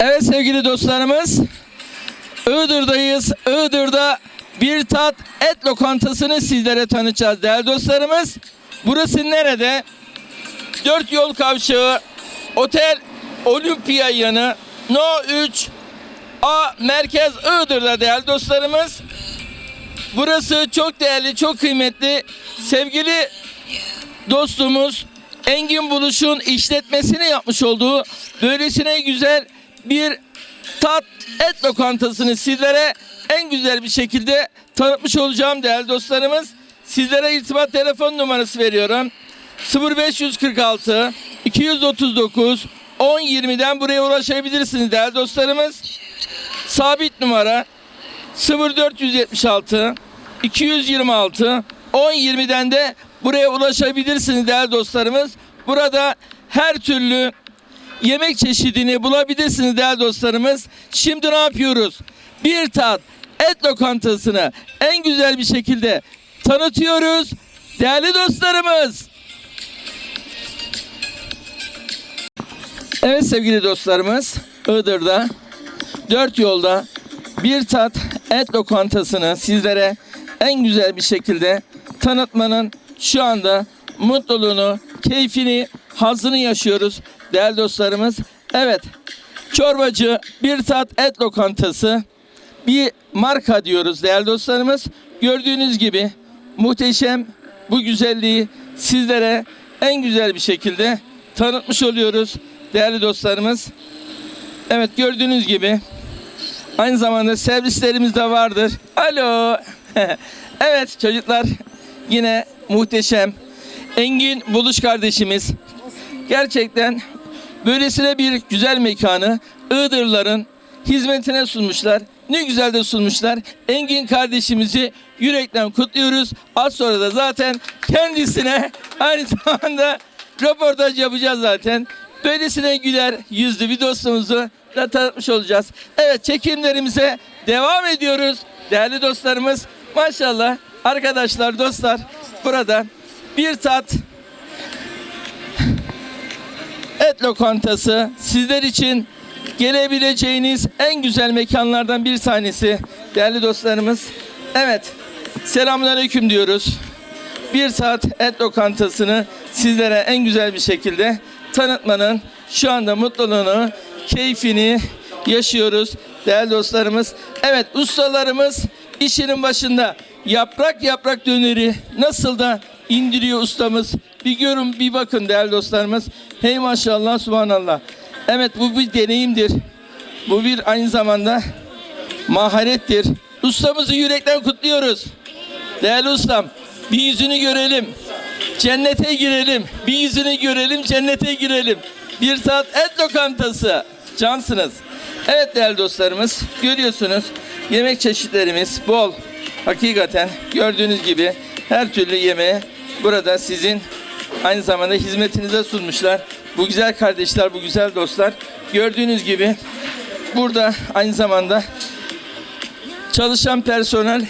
Evet sevgili dostlarımız. Iğdır'dayız. Iğdır'da bir tat et lokantasını sizlere tanıtacağız değerli dostlarımız. Burası nerede? Dört yol kavşağı, Otel Olimpiya yanı, No 3, A Merkez Iğdır'da değerli dostlarımız. Burası çok değerli, çok kıymetli. Sevgili dostumuz Engin Buluş'un işletmesini yapmış olduğu böylesine güzel bir tat et lokantasını sizlere en güzel bir şekilde tanıtmış olacağım değerli dostlarımız. Sizlere irtibat telefon numarası veriyorum. 0546 239 1020'den buraya ulaşabilirsiniz değerli dostlarımız. Sabit numara 0476 226 1020'den de buraya ulaşabilirsiniz değerli dostlarımız. Burada her türlü yemek çeşidini bulabilirsiniz değerli dostlarımız. Şimdi ne yapıyoruz? Bir tat et lokantasını en güzel bir şekilde tanıtıyoruz. Değerli dostlarımız. Evet sevgili dostlarımız Iğdır'da dört yolda bir tat et lokantasını sizlere en güzel bir şekilde tanıtmanın şu anda mutluluğunu, keyfini, hazını yaşıyoruz değerli dostlarımız. Evet, çorbacı bir tat et lokantası bir marka diyoruz değerli dostlarımız. Gördüğünüz gibi muhteşem bu güzelliği sizlere en güzel bir şekilde tanıtmış oluyoruz değerli dostlarımız. Evet gördüğünüz gibi aynı zamanda servislerimiz de vardır. Alo. evet çocuklar yine muhteşem. Engin Buluş kardeşimiz gerçekten böylesine bir güzel mekanı Iğdırların hizmetine sunmuşlar. Ne güzel de sunmuşlar. Engin kardeşimizi yürekten kutluyoruz. Az sonra da zaten kendisine aynı zamanda röportaj yapacağız zaten. Böylesine güler yüzlü bir dostumuzu da tanıtmış olacağız. Evet çekimlerimize devam ediyoruz. Değerli dostlarımız maşallah arkadaşlar dostlar burada bir tat et lokantası sizler için gelebileceğiniz en güzel mekanlardan bir tanesi değerli dostlarımız. Evet selamünaleyküm diyoruz. Bir saat et lokantasını sizlere en güzel bir şekilde tanıtmanın şu anda mutluluğunu, keyfini yaşıyoruz değerli dostlarımız. Evet ustalarımız işinin başında yaprak yaprak döneri nasıl da indiriyor ustamız. Bir görün bir bakın değerli dostlarımız. Hey maşallah subhanallah. Evet bu bir deneyimdir. Bu bir aynı zamanda maharettir. Ustamızı yürekten kutluyoruz. Değerli ustam bir yüzünü görelim. Cennete girelim. Bir yüzünü görelim cennete girelim. Bir saat et lokantası. Cansınız. Evet değerli dostlarımız görüyorsunuz yemek çeşitlerimiz bol. Hakikaten gördüğünüz gibi her türlü yemeği burada sizin aynı zamanda hizmetinize sunmuşlar. Bu güzel kardeşler, bu güzel dostlar. Gördüğünüz gibi burada aynı zamanda çalışan personel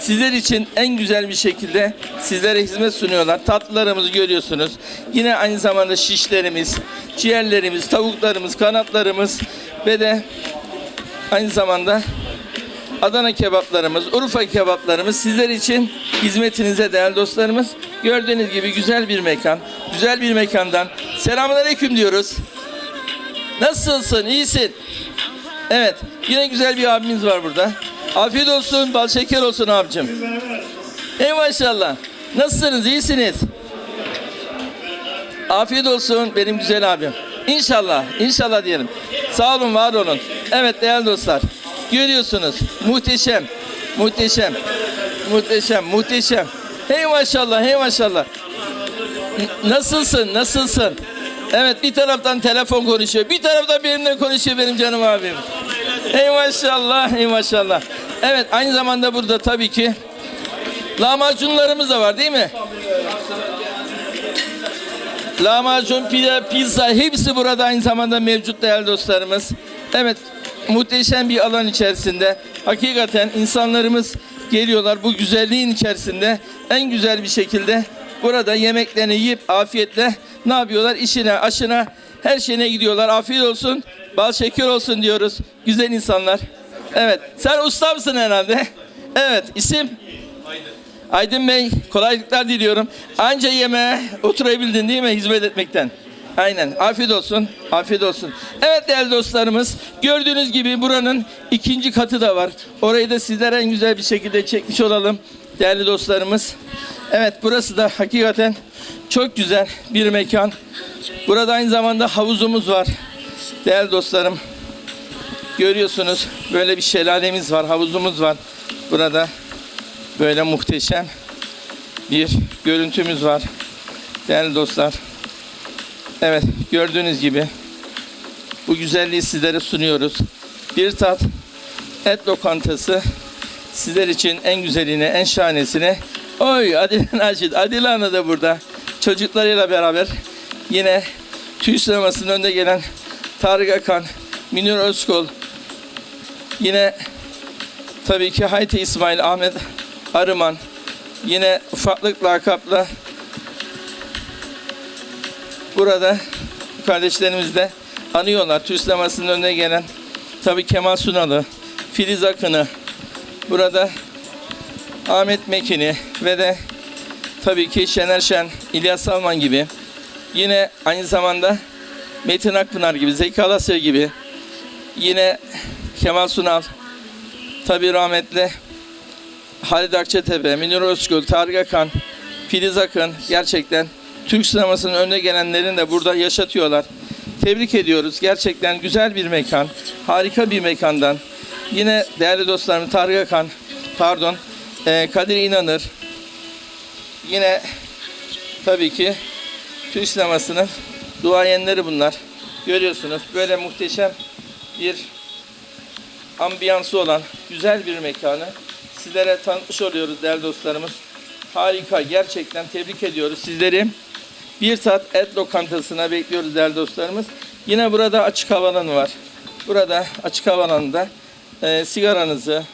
sizler için en güzel bir şekilde sizlere hizmet sunuyorlar. Tatlılarımızı görüyorsunuz. Yine aynı zamanda şişlerimiz, ciğerlerimiz, tavuklarımız, kanatlarımız ve de aynı zamanda Adana kebaplarımız, Urfa kebaplarımız sizler için hizmetinize değerli dostlarımız. Gördüğünüz gibi güzel bir mekan, güzel bir mekandan selamünaleyküm diyoruz. Nasılsın? İyisin? Evet. Yine güzel bir abimiz var burada. Afiyet olsun, bal şeker olsun abicim. Ey maşallah. Nasılsınız? İyisiniz? Afiyet olsun benim güzel abim. İnşallah, inşallah diyelim. Sağ olun, var olun. Evet değerli dostlar. Görüyorsunuz. Muhteşem. Muhteşem. Muhteşem, muhteşem. Hey maşallah, hey maşallah. Nasılsın? Nasılsın? Evet bir taraftan telefon konuşuyor. Bir taraftan benimle konuşuyor benim canım abim. Hey maşallah, hey maşallah. Evet aynı zamanda burada tabii ki lahmacunlarımız da var değil mi? Lahmacun, pide, pizza hepsi burada aynı zamanda mevcut değerli dostlarımız. Evet muhteşem bir alan içerisinde. Hakikaten insanlarımız geliyorlar bu güzelliğin içerisinde en güzel bir şekilde burada yemeklerini yiyip afiyetle ne yapıyorlar? İşine, aşına, her şeyine gidiyorlar. Afiyet olsun. Bal şeker olsun diyoruz. Güzel insanlar. Evet. Sen usta mısın herhalde? Evet. İsim? Aydın Bey kolaylıklar diliyorum. Anca yemeğe oturabildin değil mi hizmet etmekten? Aynen. Afiyet olsun. Afiyet olsun. Evet değerli dostlarımız. Gördüğünüz gibi buranın ikinci katı da var. Orayı da sizlere en güzel bir şekilde çekmiş olalım. Değerli dostlarımız. Evet burası da hakikaten çok güzel bir mekan. Burada aynı zamanda havuzumuz var. Değerli dostlarım. Görüyorsunuz böyle bir şelalemiz var, havuzumuz var. Burada böyle muhteşem bir görüntümüz var. Değerli dostlar. Evet gördüğünüz gibi bu güzelliği sizlere sunuyoruz. Bir tat et lokantası sizler için en güzelini, en şahanesini. Oy Adile Naşit, Adile Hanım da burada. Çocuklarıyla beraber yine Tüy sinemasının önde gelen Tarık Akan, Münir Özkol, yine tabii ki Hayti İsmail, Ahmet Arıman, yine ufaklık lakapla burada kardeşlerimiz de anıyorlar. Türk önüne gelen tabii Kemal Sunalı, Filiz Akın'ı, burada Ahmet Mekin'i ve de tabii ki Şener Şen, İlyas Salman gibi yine aynı zamanda Metin Akpınar gibi, Zeki Alasya gibi yine Kemal Sunal, tabii rahmetli Halid Akçatepe, Münir Özgül, Tarık Akan, Filiz Akın gerçekten Türk sinemasının önüne gelenlerin de burada yaşatıyorlar. Tebrik ediyoruz. Gerçekten güzel bir mekan. Harika bir mekandan. Yine değerli dostlarım Tarık Akan, pardon, eee, Kadir İnanır. Yine tabii ki Türk sinemasının duayenleri bunlar. Görüyorsunuz böyle muhteşem bir ambiyansı olan güzel bir mekanı sizlere tanıtmış oluyoruz değerli dostlarımız. Harika gerçekten tebrik ediyoruz sizleri. Bir saat et lokantasına bekliyoruz değerli dostlarımız. Yine burada açık hava var. Burada açık hava e, sigaranızı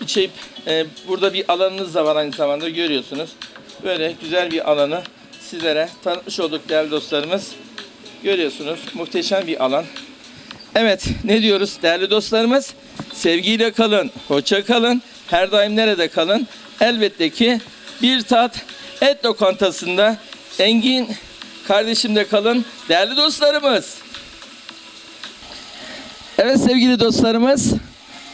içip e, burada bir alanınız da var aynı zamanda görüyorsunuz. Böyle güzel bir alanı sizlere tanıtmış olduk değerli dostlarımız. Görüyorsunuz muhteşem bir alan. Evet ne diyoruz değerli dostlarımız? Sevgiyle kalın, hoşça kalın, her daim nerede kalın? Elbette ki bir tat et lokantasında Engin kardeşimde kalın değerli dostlarımız. Evet sevgili dostlarımız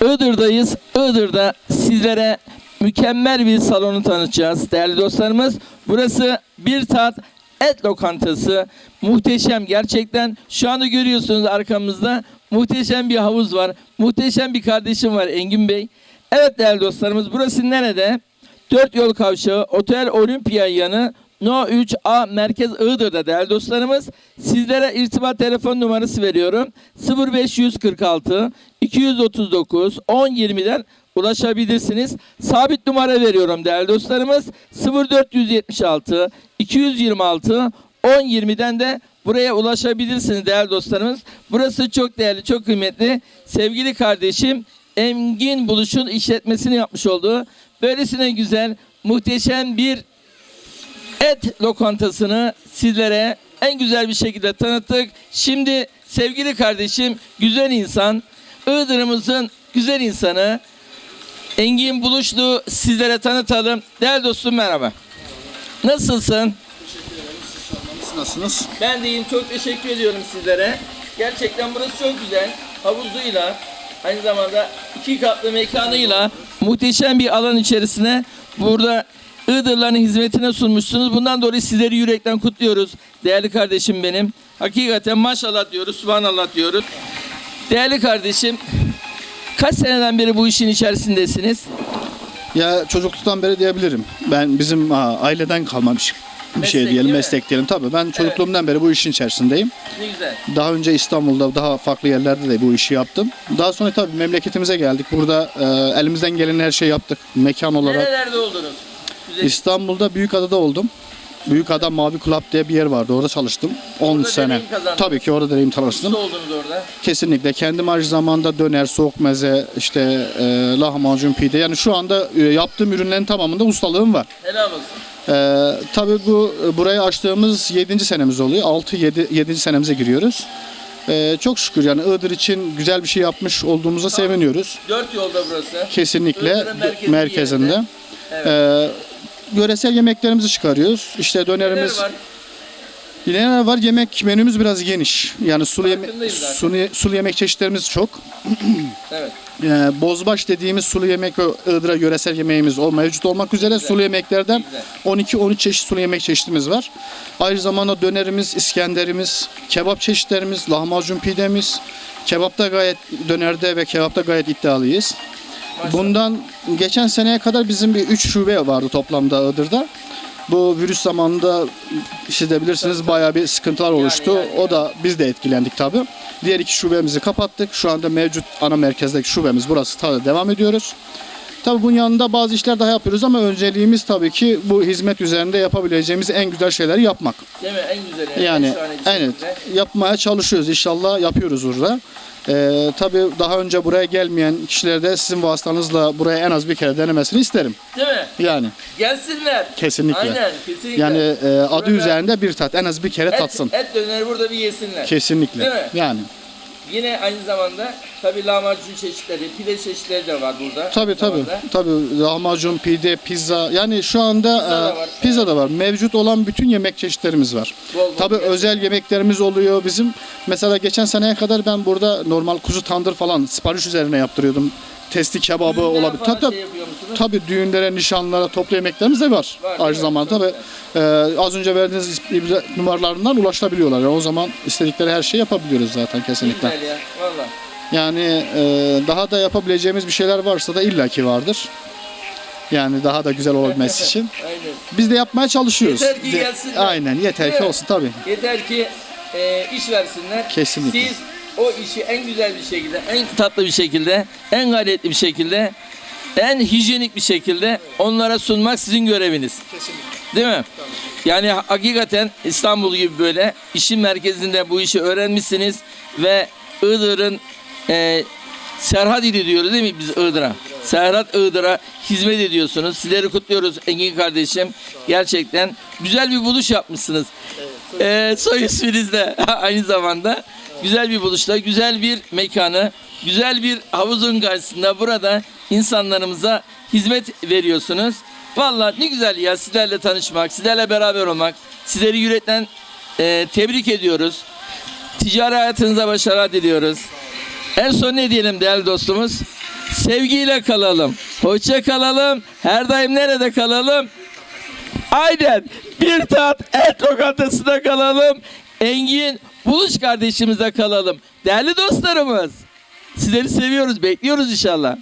Iğdır'dayız. Iğdır'da sizlere mükemmel bir salonu tanıtacağız değerli dostlarımız. Burası bir tat et lokantası. Muhteşem gerçekten. Şu anda görüyorsunuz arkamızda muhteşem bir havuz var. Muhteşem bir kardeşim var Engin Bey. Evet değerli dostlarımız burası nerede? Dört yol kavşağı Otel Olimpiya yanı No 3A Merkez Iğdır'da değerli dostlarımız. Sizlere irtibat telefon numarası veriyorum. 0546 239 1020'den ulaşabilirsiniz. Sabit numara veriyorum değerli dostlarımız. 0476 226 1020'den de buraya ulaşabilirsiniz değerli dostlarımız. Burası çok değerli, çok kıymetli. Sevgili kardeşim Engin Buluş'un işletmesini yapmış olduğu böylesine güzel, muhteşem bir et lokantasını sizlere en güzel bir şekilde tanıttık. Şimdi sevgili kardeşim, güzel insan, Iğdır'ımızın güzel insanı Engin Buluşlu sizlere tanıtalım. Değerli dostum merhaba. Nasılsın? Siz nasılsınız? Ben de iyiyim. Çok teşekkür ediyorum sizlere. Gerçekten burası çok güzel. Havuzuyla, aynı zamanda iki katlı mekanıyla muhteşem bir alan içerisine burada Iğdırların hizmetine sunmuşsunuz. Bundan dolayı sizleri yürekten kutluyoruz. Değerli kardeşim benim. Hakikaten maşallah diyoruz, subhanallah diyoruz. Değerli kardeşim, kaç seneden beri bu işin içerisindesiniz? Ya çocukluktan beri diyebilirim. Ben bizim ha, aileden kalma bir, şey- bir Meslek şey diyelim, meslek diyelim. Tabii ben çocukluğumdan beri bu işin içerisindeyim. Ne güzel. Daha önce İstanbul'da, daha farklı yerlerde de bu işi yaptım. Daha sonra tabii memleketimize geldik. Burada e, elimizden gelen her şeyi yaptık. Mekan olarak. Nerelerde oldunuz? İstanbul'da Büyükada'da oldum. Büyükada Mavi Club diye bir yer vardı. Orada çalıştım. 10 Orada sene. deneyim. Tabii ki orada deneyim çalıştım. Usta oldunuz orada. Kesinlikle. Kendim aynı zamanda döner, soğuk meze, işte e, lahmacun, pide. Yani şu anda e, yaptığım ürünlerin tamamında ustalığım var. Helal olsun. E, tabii bu burayı açtığımız 7. senemiz oluyor. 6 7 7. senemize giriyoruz. Ee, çok şükür yani Iğdır için güzel bir şey yapmış olduğumuza seviniyoruz. Dört yolda burası. Kesinlikle Iğdır'ın merkezi merkezinde. yerinde. Evet. Ee, yöresel yemeklerimizi çıkarıyoruz. İşte Neler dönerimiz, var? neler var? Yemek menümüz biraz geniş. Yani sulu, yeme- sulu, sulu yemek çeşitlerimiz çok. Evet. Ee, bozbaş dediğimiz sulu yemek ve Iğdır'a yöresel yemeğimiz ol, mevcut olmak üzere sulu yemeklerden Güzel. 12-13 çeşit sulu yemek çeşitimiz var. Aynı zamanda dönerimiz, İskenderimiz, kebap çeşitlerimiz, lahmacun pidemiz, kebapta gayet dönerde ve kebapta gayet iddialıyız. Bundan geçen seneye kadar bizim bir 3 şube vardı toplamda Iğdır'da. Bu virüs zamanında siz de bilirsiniz bayağı bir sıkıntılar oluştu. o da biz de etkilendik tabii. Diğer iki şubemizi kapattık. Şu anda mevcut ana merkezdeki şubemiz burası. Tabii devam ediyoruz. Tabii bunun yanında bazı işler daha yapıyoruz ama önceliğimiz tabii ki bu hizmet üzerinde yapabileceğimiz en güzel şeyleri yapmak. Değil mi? En güzeli. Yani bir evet yapmaya çalışıyoruz. İnşallah yapıyoruz burada. Ee, tabii daha önce buraya gelmeyen kişiler de sizin vasıtanızla buraya en az bir kere denemesini isterim. Değil mi? Yani Gelsinler. kesinlikle. Aynen. Kesinlikle. Yani e, adı Burada üzerinde bir tat en az bir kere et, tatsın. et döneri burada bir yesinler. Kesinlikle. Değil mi? Yani Yine aynı zamanda tabii lahmacun çeşitleri, pide çeşitleri de var burada. tabii tabii. zamanda. Tabii lahmacun, pide, pizza yani şu anda Pizza da e, var. pizza da var. Mevcut olan bütün yemek çeşitlerimiz var. Bol bol Tabii gerçekten. özel yemeklerimiz oluyor bizim. Mesela geçen seneye kadar ben burada normal kuzu tandır falan sipariş üzerine yaptırıyordum. Testi kebabı olabilir. Tabii tabii. şey? Tabii düğünlere, nişanlara, toplu yemeklerimiz de var. Var, Aynı mi? zamanda tabii e, az önce verdiğiniz numaralarından ulaşılabiliyorlar. Yani o zaman istedikleri her şeyi yapabiliyoruz zaten kesinlikle. Güzel ya. Valla. Yani e, daha da yapabileceğimiz bir şeyler varsa da illaki vardır. Yani daha da güzel olabilmesi için. Aynen. Biz de yapmaya çalışıyoruz. Yeter ki gelsinler. Aynen yeter Değil ki olsun tabii. Yeter ki e, iş versinler. Kesinlikle. Siz o işi en güzel bir şekilde, en tatlı bir şekilde, en gayretli bir şekilde, en hijyenik bir şekilde onlara sunmak sizin göreviniz. Değil mi? Yani hakikaten İstanbul gibi böyle işin merkezinde bu işi öğrenmişsiniz ve Iğdır'ın e, Serhat ili diyoruz değil mi biz Iğdır'a? Serhat Iğdır'a hizmet ediyorsunuz. Sizleri kutluyoruz Engin kardeşim. Gerçekten güzel bir buluş yapmışsınız. E, soy isminizle aynı zamanda güzel bir buluşla, güzel bir mekanı, güzel bir havuzun karşısında burada insanlarımıza hizmet veriyorsunuz. Vallahi ne güzel ya sizlerle tanışmak, sizlerle beraber olmak. Sizleri yürekten e, tebrik ediyoruz. Ticari hayatınıza başarılar diliyoruz. En son ne diyelim değerli dostumuz? Sevgiyle kalalım. Hoşça kalalım. Her daim nerede kalalım? Aynen. Bir tat et lokantasında kalalım. Engin Buluş kardeşimize kalalım. Değerli dostlarımız. Sizleri seviyoruz. Bekliyoruz inşallah.